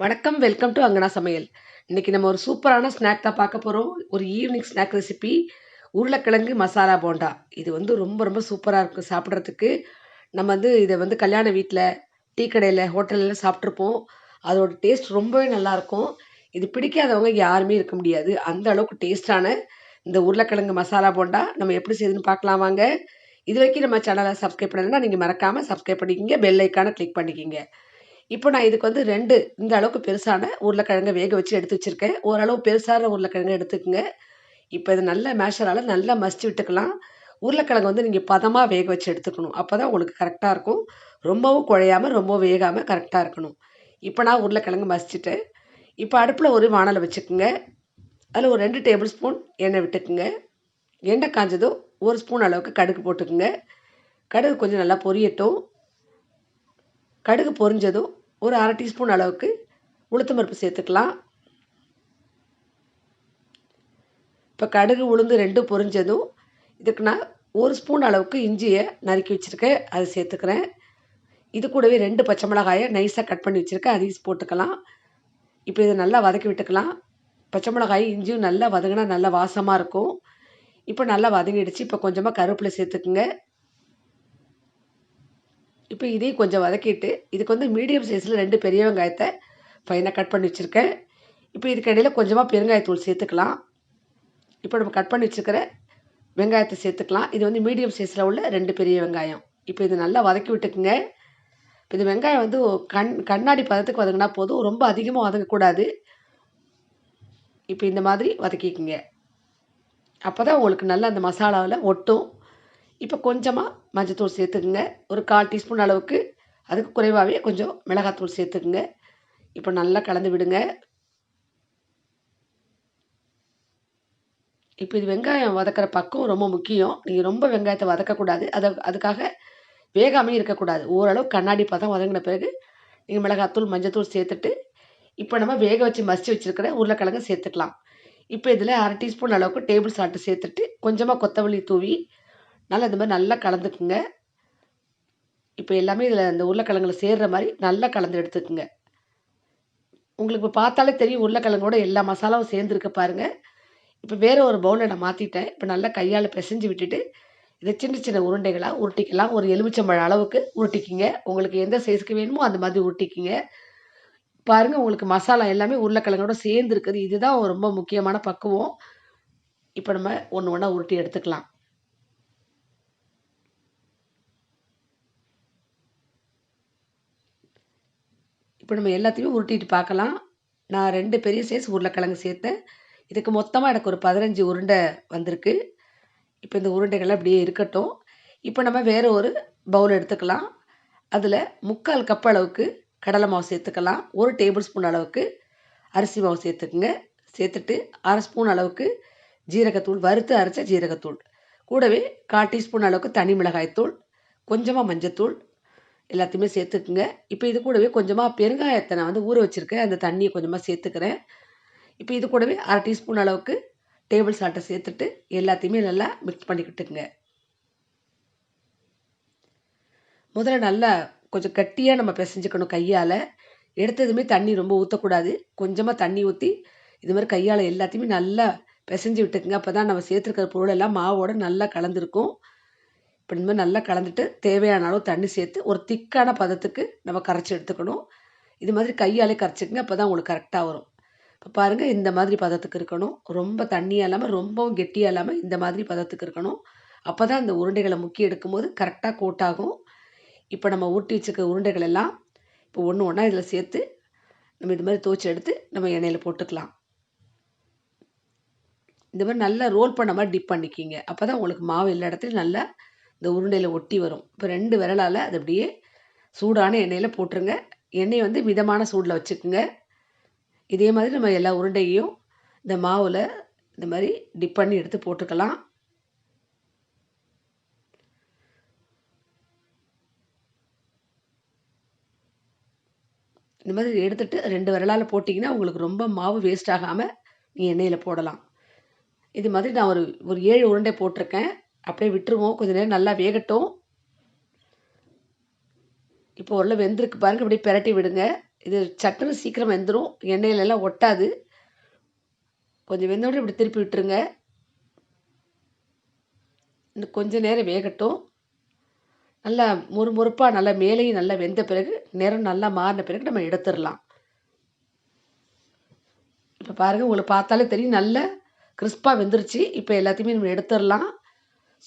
வணக்கம் welcome to அங்கனா சமையல். இன்றைக்கி நம்ம ஒரு சூப்பரான ஸ்நாக் தான் பார்க்க போகிறோம் ஒரு ஈவினிங் ஸ்நாக் ரெசிபி உருளைக்கிழங்கு மசாலா போண்டா. இது வந்து ரொம்ப ரொம்ப சூப்பராக இருக்கும் சாப்பிட்றதுக்கு. நம்ம வந்து இதை வந்து கல்யாண வீட்டில் டீ கடையில் ஹோட்டலில் சாப்பிட்ருப்போம் அதோட டேஸ்ட் ரொம்பவே நல்லாயிருக்கும் இது பிடிக்காதவங்க யாருமே இருக்க முடியாது. அந்த அளவுக்கு டேஸ்டான இந்த உருளைக்கிழங்கு மசாலா போண்டா. நம்ம எப்படி செய்யுதுன்னு பார்க்கலாம் வாங்க. இது வரைக்கும் நம்ம சேனலை சப்ஸ்கிரைப் பண்ணலைன்னா நீங்கள் மறக்காமல் சப்ஸ்கிரைப் பண்ணிக்கிங்க. பெல் ஐக்கானை கிளிக் பண்ணிக்கிங்க. இப்போ நான் இதுக்கு வந்து ரெண்டு இந்த அளவுக்கு பெருசான உருளைக்கிழங்கை வேக வச்சு எடுத்து வச்சுருக்கேன். ஓரளவு பெருசான உருளைக்கிழங்கு எடுத்துக்கோங்க. இப்போ இது நல்ல மேஷரால் நல்லா மசிச்சு விட்டுக்கலாம். உருளைக்கிழங்கு வந்து நீங்கள் பதமாக வேக வச்சு எடுத்துக்கணும். அப்போ தான் உங்களுக்கு கரெக்டாக இருக்கும். ரொம்பவும் குழையாமல் ரொம்பவும் வேகாமல் கரெக்டாக இருக்கணும். இப்போ நான் உருளைக்கிழங்கு மசிச்சுட்டேன். இப்போ அடுப்பில் ஒரு வானலை வச்சுக்கோங்க. அதில் ஒரு ரெண்டு டேபிள் ஸ்பூன் எண்ணெய் விட்டுக்குங்க. எண்ணெய் காஞ்சதும் ஒரு ஸ்பூன் அளவுக்கு கடுகு போட்டுக்குங்க. கடுகு கொஞ்சம் நல்லா பொரியட்டும். கடுகு பொரிஞ்சதும் ஒரு அரை டீஸ்பூன் அளவுக்கு உளுத்தம் பருப்பு சேர்த்துக்கலாம். இப்போ கடுகு உளுந்து ரெண்டும் பொரிஞ்சதும் இதுக்கு நான் ஒரு ஸ்பூன் அளவுக்கு இஞ்சியை நறுக்கி வச்சுருக்கேன். அதை சேர்த்துக்கிறேன். இது கூடவே ரெண்டு பச்சை மிளகாயை நைஸாக கட் பண்ணி வச்சுருக்கேன். அதையும் போட்டுக்கலாம். இப்போ இதை நல்லா வதக்கி விட்டுக்கலாம். பச்சை மிளகாய் இஞ்சியும் நல்லா வதங்கினா நல்லா வாசமாக இருக்கும். இப்போ நல்லா வதங்கிடுச்சு. இப்போ கொஞ்சமாக கருவேப்பிலை சேர்த்துக்குங்க. இப்போ இதையும் கொஞ்சம் வதக்கிட்டு இதுக்கு வந்து மீடியம் சைஸில் ரெண்டு பெரிய வெங்காயத்தை ஃபைனாக கட் பண்ணி வச்சுருக்கேன். இப்போ இதுக்கு இடையில் கொஞ்சமாக பெருங்காயத்தூள் சேர்த்துக்கலாம். இப்போ நம்ம கட் பண்ணி வச்சுருக்கிற வெங்காயத்தை சேர்த்துக்கலாம். இது வந்து மீடியம் சைஸில் உள்ள ரெண்டு பெரிய வெங்காயம். இப்போ இது நல்லா வதக்கி விட்டுக்குங்க. இப்போ இது வெங்காயம் வந்து கண் கண்ணாடி பதத்துக்கு வதங்கினா போதும். ரொம்ப அதிகமாக வதங்கக்கூடாது. இப்போ இந்த மாதிரி வதக்கிக்குங்க. அப்போ தான் உங்களுக்கு நல்லா அந்த மசாலாவில் ஒட்டும். இப்போ கொஞ்சமாக மஞ்சத்தூள் சேர்த்துக்குங்க. ஒரு கால் டீஸ்பூன் அளவுக்கு. அதுக்கு குறைவாகவே கொஞ்சம் மிளகாத்தூள் சேர்த்துக்குங்க. இப்போ நல்லா கலந்து விடுங்க. இப்போ இது வெங்காயம் வதக்கிற பக்கம் ரொம்ப முக்கியம். நீங்கள் ரொம்ப வெங்காயத்தை வதக்கக்கூடாது. அதை அதுக்காக வேகாமே இருக்கக்கூடாது. ஓரளவு கண்ணாடி பதம் வதங்கின பிறகு நீங்கள் மிளகாத்தூள் மஞ்சத்தூள் சேர்த்துட்டு இப்போ நம்ம வேக வச்சு மசிச்சு வச்சுருக்கிற உருளைக்கிழங்கு சேர்த்துக்கலாம். இப்போ இதில் அரை டீஸ்பூன் அளவுக்கு டேபிள் சால்ட்டு சேர்த்துட்டு கொஞ்சமாக கொத்தமல்லி தூவி நல்லா இந்த மாதிரி நல்லா கலந்துக்குங்க. இப்போ எல்லாமே இதில் இந்த உருளைக்கிழங்குல சேர்கிற மாதிரி நல்லா கலந்து எடுத்துக்குங்க. உங்களுக்கு இப்போ பார்த்தாலே தெரியும் உருளைக்கிழங்கோட எல்லா மசாலாவும் சேர்ந்துருக்கு பாருங்கள் இப்போ வேறு ஒரு பவுலில் நான் மாற்றிட்டேன் இப்போ நல்லா கையால் பிசைஞ்சு விட்டுட்டு இதை சின்ன சின்ன உருண்டைகளாக உருட்டிக்கலாம். ஒரு எலுமிச்சம்பழம் அளவுக்கு உருட்டிக்கிங்க. உங்களுக்கு எந்த சைஸுக்கு வேணுமோ அந்த மாதிரி உருட்டிக்கிங்க. பாருங்கள் உங்களுக்கு மசாலா எல்லாமே உருளைக்கிழங்கோட சேர்ந்துருக்குது. இதுதான் ரொம்ப முக்கியமான பக்குவம். இப்போ நம்ம ஒன்று ஒன்றா உருட்டி எடுத்துக்கலாம். இப்போ நம்ம எல்லாத்தையும் உருட்டிட்டு பார்க்கலாம். நான் ரெண்டு பெரிய சைஸ் உருளைக்கிழங்கு சேர்த்தேன். இதுக்கு மொத்தமாக எனக்கு ஒரு பதினஞ்சு உருண்டை வந்திருக்கு. இப்போ இந்த உருண்டைகள்லாம் அப்படியே இருக்கட்டும். இப்போ நம்ம வேறு ஒரு பவுல் எடுத்துக்கலாம். அதில் முக்கால் கப் அளவுக்கு கடலை மாவு சேர்த்துக்கலாம். ஒரு டேபிள் ஸ்பூன் அளவுக்கு அரிசி மாவு சேர்த்துக்குங்க. சேர்த்துட்டு அரை ஸ்பூன் அளவுக்கு ஜீரகத்தூள் வறுத்து அரைச்ச ஜீரகத்தூள். கூடவே கால் டீஸ்பூன் அளவுக்கு தனி மிளகாய்த்தூள் கொஞ்சமாக மஞ்சத்தூள் எல்லாத்தையுமே சேர்த்துக்குங்க. இப்போ இது கூடவே கொஞ்சமாக பெருங்காயத்தை நான் வந்து ஊற வச்சுருக்கேன். அந்த தண்ணியை கொஞ்சமாக சேர்த்துக்கிறேன். இப்போ இது கூடவே அரை டீஸ்பூன் அளவுக்கு டேபிள் சால்ட்டை சேர்த்துட்டு எல்லாத்தையுமே நல்லா மிக்ஸ் பண்ணிக்கிட்டுங்க முதல்ல நல்லா கொஞ்சம் கட்டியாக நம்ம பிசைஞ்சுக்கணும் கையால். எடுத்ததுமே தண்ணி ரொம்ப ஊற்றக்கூடாது கொஞ்சமாக தண்ணி ஊற்றி இது மாதிரி கையால் எல்லாத்தையுமே நல்லா பிசைஞ்சு விட்டுக்குங்க. அப்போ தான் நம்ம சேர்த்துருக்கிற பொருள் எல்லாம் நல்லா கலந்துருக்கும். இப்போ இந்த மாதிரி நல்லா கலந்துட்டு தேவையான அளவு தண்ணி சேர்த்து ஒரு திக்கான பதத்துக்கு நம்ம கரைச்சி எடுத்துக்கணும். இது மாதிரி கையாலே கரைச்சிக்கங்க அப்போ தான் உங்களுக்கு கரெக்டாக வரும். இப்போ பாருங்கள் இந்த மாதிரி பதத்துக்கு இருக்கணும். ரொம்ப தண்ணியாக இல்லாமல் ரொம்பவும் கெட்டியாக இல்லாமல் இந்த மாதிரி பதத்துக்கு இருக்கணும். அப்போ தான் இந்த உருண்டைகளை முக்கி எடுக்கும்போது கரெக்டாக கோட்டாகும். இப்போ நம்ம ஊட்டி வச்சுக்க உருண்டைகள் எல்லாம் இப்போ ஒன்று ஒன்றா இதில் சேர்த்து நம்ம இது மாதிரி துவச்சி எடுத்து நம்ம எண்ணெயில் போட்டுக்கலாம். இந்த மாதிரி நல்லா ரோல் பண்ண மாதிரி டிப் பண்ணிக்கிங்க. அப்போ தான் உங்களுக்கு மாவு எல்லா இடத்துலையும் நல்லா இந்த உருண்டையில் ஒட்டி வரும். இப்போ ரெண்டு விரலால் அது அப்படியே சூடான எண்ணெயில் போட்டுருங்க. எண்ணெயை வந்து மிதமான சூடில் வச்சுக்குங்க. இதே மாதிரி நம்ம எல்லா உருண்டையும் இந்த மாவில் இந்த மாதிரி டிப் பண்ணி எடுத்து போட்டுக்கலாம். இந்த மாதிரி எடுத்துட்டு ரெண்டு விரலால் போட்டிங்கன்னா உங்களுக்கு ரொம்ப மாவு வேஸ்ட் ஆகாமல் நீங்கள் எண்ணெயில் போடலாம். இது மாதிரி நான் ஒரு ஒரு ஏழு உருண்டை போட்டிருக்கேன். அப்படியே விட்டுருவோம். கொஞ்சம் நேரம் நல்லா வேகட்டும். இப்போ உள்ள வெந்திருக்கு பாருங்கள் இப்படி பிரட்டி விடுங்க. இது சட்டுன்னு சீக்கிரம் வெந்துடும் எண்ணெயிலெல்லாம் ஒட்டாது. கொஞ்சம் வெந்தோட இப்படி திருப்பி விட்டுருங்க. இன்னும் கொஞ்சம் நேரம் வேகட்டும். நல்லா முறுமுறுப்பாக நல்லா மேலேயும் நல்லா வெந்த பிறகு நேரம் நல்லா மாறின பிறகு நம்ம எடுத்துடலாம். இப்போ பாருங்கள் உங்களுக்கு பார்த்தாலே தெரியும் நல்ல கிறிஸ்பாக வெந்துருச்சு. இப்போ எல்லாத்தையுமே நம்ம எடுத்துடலாம்.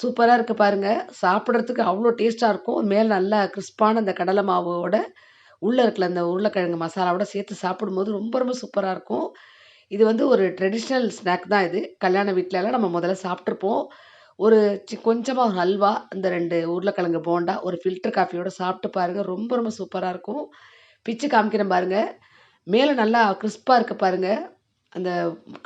சூப்பராக இருக்குது பாருங்கள் சாப்பிட்றதுக்கு அவ்வளோ டேஸ்ட்டாக இருக்கும். மேலே நல்லா கிறிஸ்பான அந்த கடலை மாவோட உள்ளே இருக்கிற அந்த உருளைக்கிழங்கு மசாலாவோட சேர்த்து சாப்பிடும்போது ரொம்ப ரொம்ப சூப்பராக இருக்கும். இது வந்து ஒரு ட்ரெடிஷ்னல் ஸ்நாக் தான் இது. கல்யாண வீட்டிலலாம் நம்ம முதல்ல சாப்பிட்ருப்போம் ஒரு சி கொஞ்சமாக ஒரு ஹல்வா அந்த ரெண்டு உருளைக்கிழங்கு போண்டா ஒரு ஃபில்டர் காஃபியோட சாப்பிட்டு பாருங்கள் ரொம்ப ரொம்ப சூப்பராக இருக்கும். பிச்சு காமிக்கிறேன் பாருங்கள் மேலே நல்லா கிறிஸ்பாக இருக்க பாருங்கள் அந்த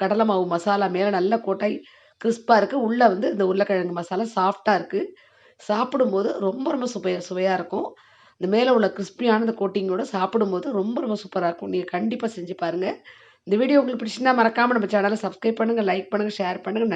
கடலை மாவு மசாலா மேலே நல்லா கோட்டாய் கிறிஸ்பாக இருக்குது உள்ளே வந்து இந்த உருளைக்கிழங்கு மசாலா சாஃப்டாக இருக்குது சாப்பிடும்போது ரொம்ப ரொம்ப சுவையா சுவையாக இருக்கும். இந்த மேலே உள்ள கிறிஸ்பியான இந்த கோட்டிங்கோட சாப்பிடும்போது ரொம்ப ரொம்ப சூப்பராக இருக்கும். நீங்கள் கண்டிப்பாக செஞ்சு பாருங்கள் இந்த வீடியோ உங்களுக்கு பிடிச்சிருந்தா மறக்காமல் நம்ம சேனலை சப்ஸ்கிரைப் பண்ணுங்கள் லைக் பண்ணுங்கள் ஷேர் பண்ணுங்கள்